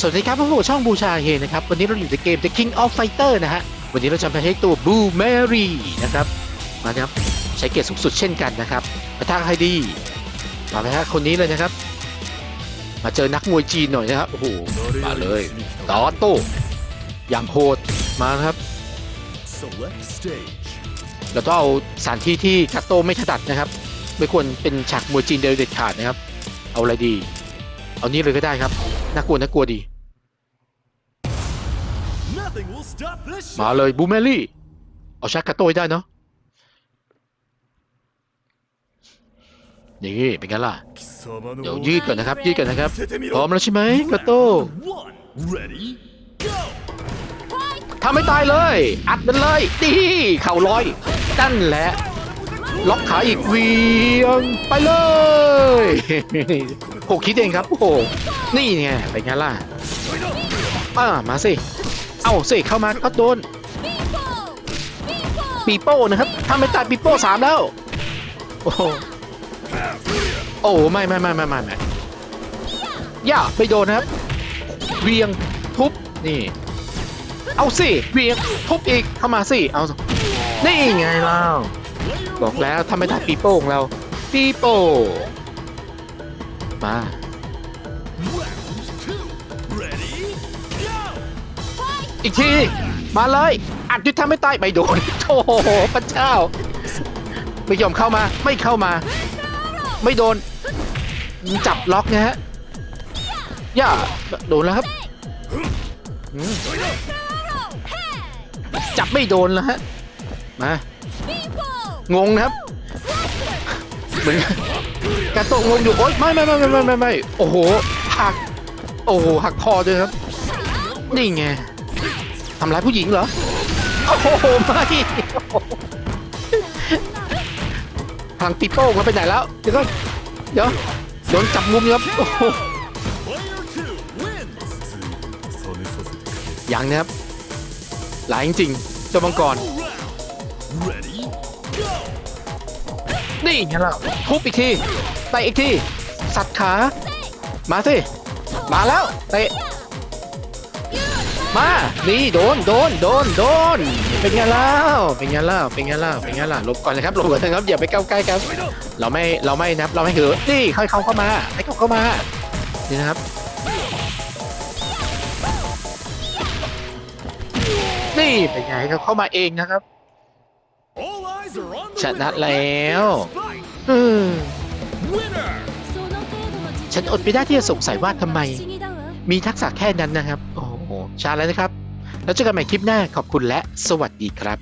สวัสดีครับพวกผมช่องบูชาเฮนะครับ วันนี้เราอยู่ในเกม The King of Fighter นะฮะ วันนี้เราจะมาใช้ตัวบูแมรี่นะครับ มาครับ ใช้เกียรติสูงสุดเช่นกันนะครับปะทะใครดี มาไหมฮะคนนี้เลยนะครับ มาเจอนักมวยจีนหน่อยนะครับ โอ้โห มาเลยต่อโต้อย่างโหด มาครับ เราต้องเอาสถานที่ที่กัตโต้ไม่ถนัดนะครับ ไม่ควรเป็นฉากมวยจีนโดยเด็ดขาดนะครับ เอาอะไรดี เอานี้เลยก็ได้ครับ น่ากลัวน่ากลัวดี มา shot. เลยบูมเมลี่ เอาชักกระโต้ให้ได้เนาะนี่เป็นไงล่ะ เดี๋ยวยืดก่อนนะครับ ยืดก่อนนะครับ พร้อมแล้วใช่ไหมกระโต้ One. Ready? Go. ทำไม่ตายเลย อัดมันเลยดีเข่าลอยนั่นแหละ ล็อกขาอีกเวียงไปเลยโหคิดเองครับ โอ้โห นี่ไงเป็นไงล่ะอ่ามาสิ เอาสิเข้ามาก็โดนปีโป้นะครับถ้าไม่ตายปีโป้สามแล้ว โอ้โหโอ้ไม่ไม่ไม่ไม่ไม่ไม่ย่าไม่โดนนะครับเวียงทุบนี่ เอาสิเวียงทุบอีกเข้ามาสิเอานี่ไงเล่าบอกแล้วถ้าไม่ตายปีโป้ของเราปีโป้มา อีกที มาเลย อัดยุทธทำไม่ตายไม่โดนโอ้โหพระเจ้า ไม่ยอมเข้ามา ไม่เข้ามา ไม่โดน จับล็อกนะฮะ ย่า โดนแล้วครับ จับไม่โดนแล้วฮะ มา งงนะครับ เหมือนกระตะงงอยู่ โอ๊ยไม่ไม่ไม่ไม่ไม่ไม่ไม่โอ้โห หัก โอ้โห หักคอด้วยครับ นี่ไง ทำร้ายผู้หญิงเหรอ โอ้โห ไม่ทางปีโป้งแล้วไปไหนแล้ว เดี๋ยวก่นเดี๋ยวโดนจับมุมครับโอ้โห Player two wins. ยังนะครับ หลายจริงๆเจ้ามังกร นี่ไงล่ะทุบอีกทีเตอีกที สัตว์ขา มาสิ มาแล้วเตะ มานี่โดนโดนโดนโดนเป็นไงแล้วเป็นไงแล้วเป็นไงแล้วเป็นไงล่ะหลบก่อนนะครับหลบก่อนนะครับอย่าไปใกล้ใกล้ครับ เราไม่เราไม่นับเราไม่เหอะนี่ให้เขาเข้ามาให้เขาเข้ามานี่นะครับนี่เป็นไงเขาเข้ามาเองนะครับ All eyes are on the ชนะ winner. แล้ว Fight. อืม Winner. ฉันอดไม่ได้ที่จะสงสัยว่าทำไม มีทักษะแค่นั้นนะครับโอ้โห ชาแล้วนะครับ แล้วเจอกันใหม่คลิปหน้าขอบคุณและสวัสดีครับ